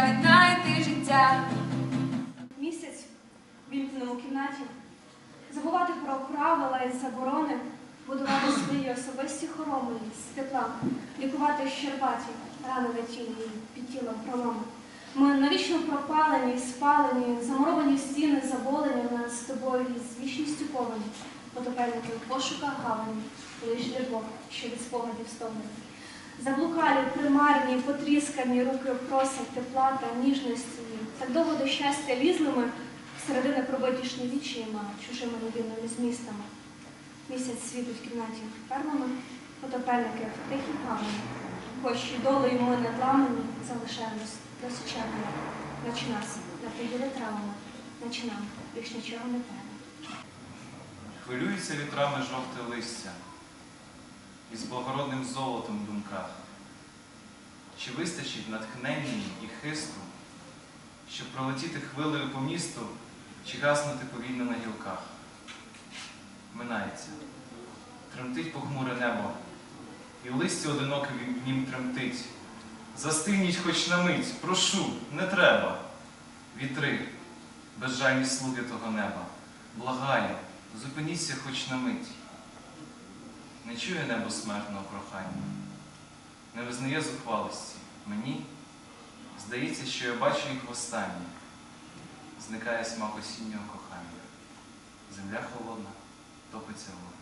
життя, віднайти життя. Місяць в вімкному кімнаті забувати про правила і заборони, будувати свої особисті хороми з тепла, лікувати щербаті, рани на тілі під тілом проломи. Ми навічно пропалені, спалені, заморовані стіни, заболені над з тобою з вічністю повені, потопельники в пошуках гавані, лиш дрібок, що від спогадів стогне. Заблукалі, примарні, потріскані, руки просять тепла та ніжності. Так довго до щастя лізли ми середини пробитішні вічима, чужими невинними змістами. Місяць світить в кімнаті фермами, потопельники в тихій гавані. Хощі долею ми надламані, залишаємось досить чарно, наче нас напоїли травами, наче нам більш нічого не треба. Хвилюється вітрами жовте листя із благородним золотом в думках. Чи вистачить натхнення і хисту, щоб пролетіти хвилею по місту, чи гаснути повільно на гілках? Минається, тремтить похмуре небо, і в листі одиноке в нім тремтить. Застигніть хоч на мить, прошу, не треба. Вітри, безжальні слуги того неба, благаю, зупиніться хоч на мить. Не чує небо смертного прохання, не визнає зухвалості. Мені здається, що я бачу їх востаннє. Зникає смак осіннього кохання. Земля холодна, топиться вогонь.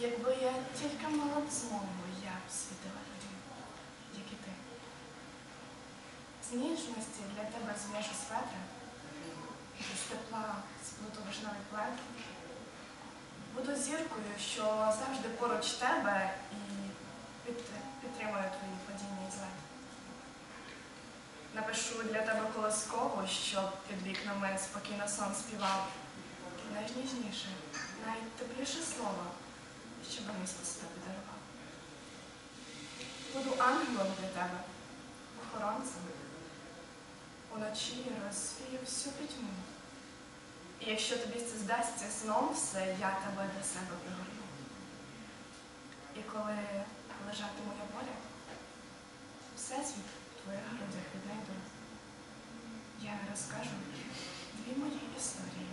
Якби я тільки мала б змогу, я б світила тоді, як і ти. З ніжності для тебе зв'яжу светра, з тепла сплуту вишневий плед. Буду зіркою, що завжди поруч тебе і під- підтримує твої падіння і злет. Напишу для тебе колосково, щоб під вікнами спокійно сон співав. Найніжніше, щоб місто з тебе дарував. Буду ангелом для тебе, охоронцем. Уночі розвію всю пітьму. І якщо тобі це здасться сном все, я тебе до себе пригорну. І коли лежатиму я воля, Всесвіт в твоїх грудях віднайду. Я розкажу дві мої історії